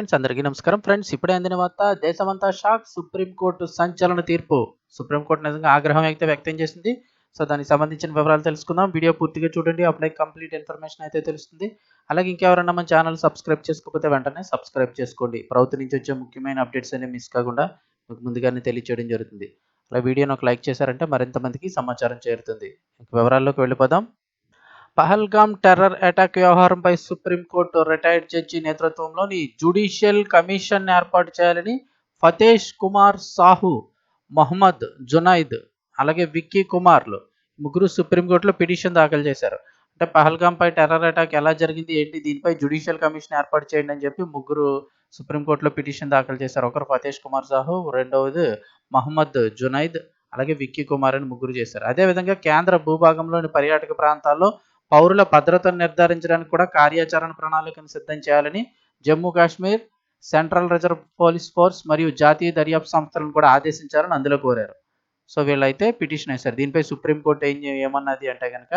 Friends అందరికీ నమస్కారం. Friends ఇప్పుడే అందిన వార్త దేశమంతా షాక్ సుప్రీంకోర్టు సంచలన తీర్పు. సుప్రీంకోర్టు నిజంగా ఆగ్రహం అయితే వ్యక్తం చేసింది. సో దానికి సంబంధించిన వివరాలు తెలుసుకుందాం. వీడియో పూర్తిగా చూడండి. అప్పుడే కంప్లీట్ ఇన్ఫర్మేషన్ అయితే తెలుస్తుంది. అలాగే ఇంకెవరన్నా మన ఛానల్ సబ్స్క్రైబ్ చేసుకోకపోతే వెంటనే సబ్స్క్రైబ్ చేసుకోండి. ప్రభుత్వం నుంచి వచ్చే ముఖ్యమైన అప్డేట్స్ అనేవి మిస్ కాకుండా మీకు ముందుగానే తెలియచేయడం జరుగుతుంది. అలా వీడియోని ఒక లైక్ చేశారంటే మరింత మందికి సమాచారం చేరుతుంది. వివరాల్లోకి వెళ్ళిపోదాం. పహల్గామ్ టెర్రర్ అటాక్ వ్యవహారంపై సుప్రీంకోర్టు రిటైర్డ్ జడ్జి నేతృత్వంలోని జ్యుడిషియల్ కమిషన్ ఏర్పాటు చేయాలని ఫతేష్ కుమార్ సాహు మొహమ్మద్ జునైద్ అలాగే విక్కీ కుమార్లు ముగ్గురు సుప్రీంకోర్టులో పిటిషన్ దాఖలు చేశారు. అంటే పహల్గాంపై టెర్రర్ అటాక్ ఎలా జరిగింది ఏంటి దీనిపై జ్యుడిషియల్ కమిషన్ ఏర్పాటు చేయండి అని చెప్పి ముగ్గురు సుప్రీంకోర్టులో పిటిషన్ దాఖలు చేశారు. ఒకరు ఫతేష్ కుమార్ సాహు రెండవది మహమ్మద్ జునైద్ అలాగే విక్కీ కుమార్ అని ముగ్గురు చేశారు. అదేవిధంగా కేంద్ర భూభాగంలోని పర్యాటక ప్రాంతాల్లో పౌరుల భద్రతను నిర్ధారించడానికి కూడా కార్యాచరణ ప్రణాళికను సిద్ధం చేయాలని Jammu Kashmir central reserve police force మరియు జాతీయ దర్యాప్తు సంస్థలను కూడా ఆదేశించాలని అందులో కోరారు. సో వీళ్ళైతే పిటిషన్ వేశారు. దీనిపై సుప్రీంకోర్టు ఏం ఏమన్నది అంటే కనుక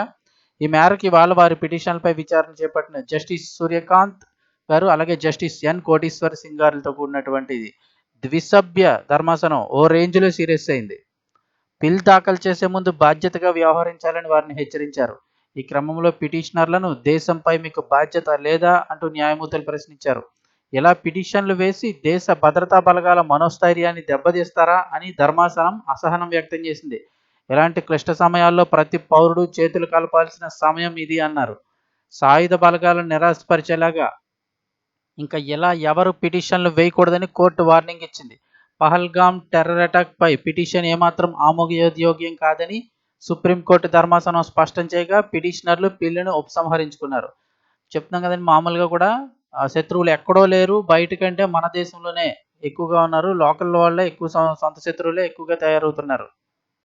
ఈ మేరకు ఇవాళ వారి పిటిషన్లపై విచారణ చేపట్టిన జస్టిస్ సూర్యకాంత్ గారు అలాగే జస్టిస్ ఎన్ కోటీశ్వర్ సింగ్ గారితో కూడినటువంటి ద్విసభ్య ధర్మాసనం ఓ రేంజ్లో సీరియస్ అయింది. బిల్ దాఖలు చేసే ముందు బాధ్యతగా వ్యవహరించాలని వారిని హెచ్చరించారు. ఈ క్రమంలో పిటిషనర్లను దేశంపై మీకు బాధ్యత లేదా అంటూ న్యాయమూర్తులు ప్రశ్నించారు. ఇలా పిటిషన్లు వేసి దేశ భద్రతా బలగాల మనోస్థైర్యాన్ని దెబ్బతీస్తారా అని ధర్మాసనం అసహనం వ్యక్తం చేసింది. ఇలాంటి క్లిష్ట సమయాల్లో ప్రతి పౌరుడు చేతులు కలపాల్సిన సమయం ఇది అన్నారు. సాయుధ బలగాలను నిరాశపరిచేలాగా ఇంకా ఇలా ఎవరు పిటిషన్లు వేయకూడదని కోర్టు వార్నింగ్ ఇచ్చింది. పహల్గామ్ టెర్రర్ అటాక్ పై పిటిషన్ ఏమాత్రం ఆమోదయోగ్యం కాదని సుప్రీంకోర్టు ధర్మాసనం స్పష్టం చేయగా పిటిషనర్లు పిల్లిని ఉపసంహరించుకున్నారు. చెప్తున్నాం కదండి మామూలుగా కూడా శత్రువులు ఎక్కడో లేరు బయట కంటే మన దేశంలోనే ఎక్కువగా ఉన్నారు లోకల్ వాళ్ళే ఎక్కువ సొంత శత్రువులే ఎక్కువగా తయారవుతున్నారు.